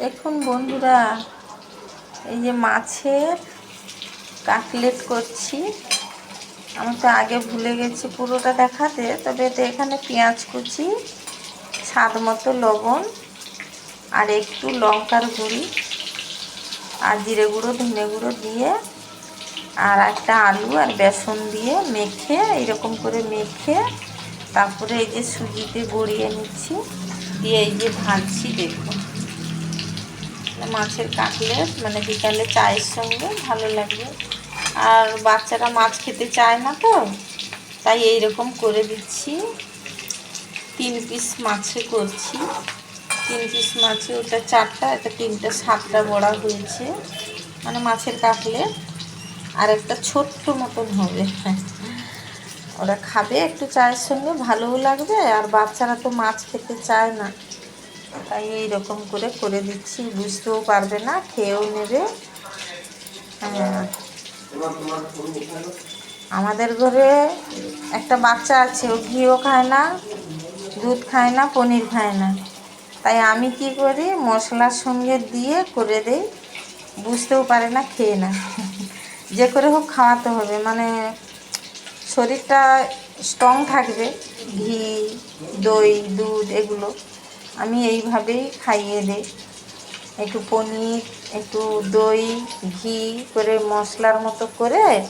দেখুন বন্ধুরা, এই যে মাছের কাটলেট করছি। আমি তো আগে ভুলে গেছি পুরোটা দেখাতে, তবে এতে এখানে পেঁয়াজ কুচি, স্বাদ মতো লবণ, আর একটু লঙ্কার গুঁড়ি, আর জিরে গুঁড়ো, ধনে গুঁড়ো দিয়ে, আর একটা আলু আর বেসন দিয়ে মেখে, এরকম করে মেখে, তারপরে এই যে সুজিতে গড়িয়ে নিচ্ছি, দিয়ে এই যে ভাজছি, দেখুন। মাছের কাটলেট মানে বিকালে চায়ের সঙ্গে ভালো লাগবে আর বাচ্চারা মাছ খেতে চায় না তো, তাই এই রকম করে দিচ্ছি। তিন পিস মাছে করছি। তিন পিস মাছে, ওটা চারটা এটা তিনটা, সাতটা বড়া হয়েছে। মানে মাছের কাটলেট আর একটা ছোট্ট মতন হবে। ওরা খাবে একটু চায়ের সঙ্গে, ভালোও লাগবে। আর বাচ্চারা তো মাছ খেতে চায় না। তাই এই রকম করে করে দিচ্ছি, বুঝতেও পারবে না, খেয়েও নেবে। হ্যাঁ। আমাদের ঘরে একটা বাচ্চা আছে, ও ঘিও খায় না, দুধ খায় না, পনির খায় না। তাই আমি কি করি, মশলার সঙ্গে দিয়ে করে দেই, বুঝতেও পারে না, খেয়ে না। যে করে হোক খাওয়াতে হবে মানে শরীরটা স্ট্রং থাকবে, ঘি, দই, দুধ, এগুলো। আমি এইভাবেই খাইয়ে দিই। একটু পনির, একটু দই, ঘি করে মশলার মতো করে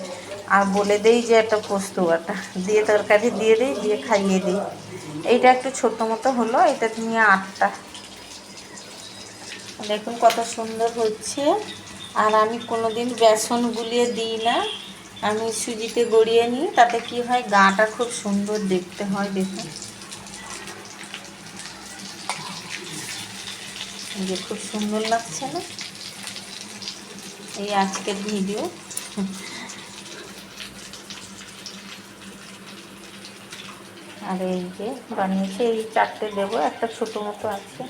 আর বলে দেই যে একটা পোস্ত বাটা দিয়ে তরকারি দিয়ে দিই, দিয়ে খাইয়ে দিই। এইটা একটু ছোটো মতো হলো, এটা নিয়ে আটটা। দেখুন কত সুন্দর হচ্ছে। আর আমি কোনো দিন বেসন গুলিয়ে দিই না। আমি সুজিতে গড়িয়ে নিই, তাতে কি হয়, গাটা খুব সুন্দর দেখতে হয়, দেখুন। যে খুব সুন্দর লাগছে না? এই আজকের ভিডিও আর এই যে বানিয়েছে, এই চারটে দেবো, একটা ছোটো মতো আছে।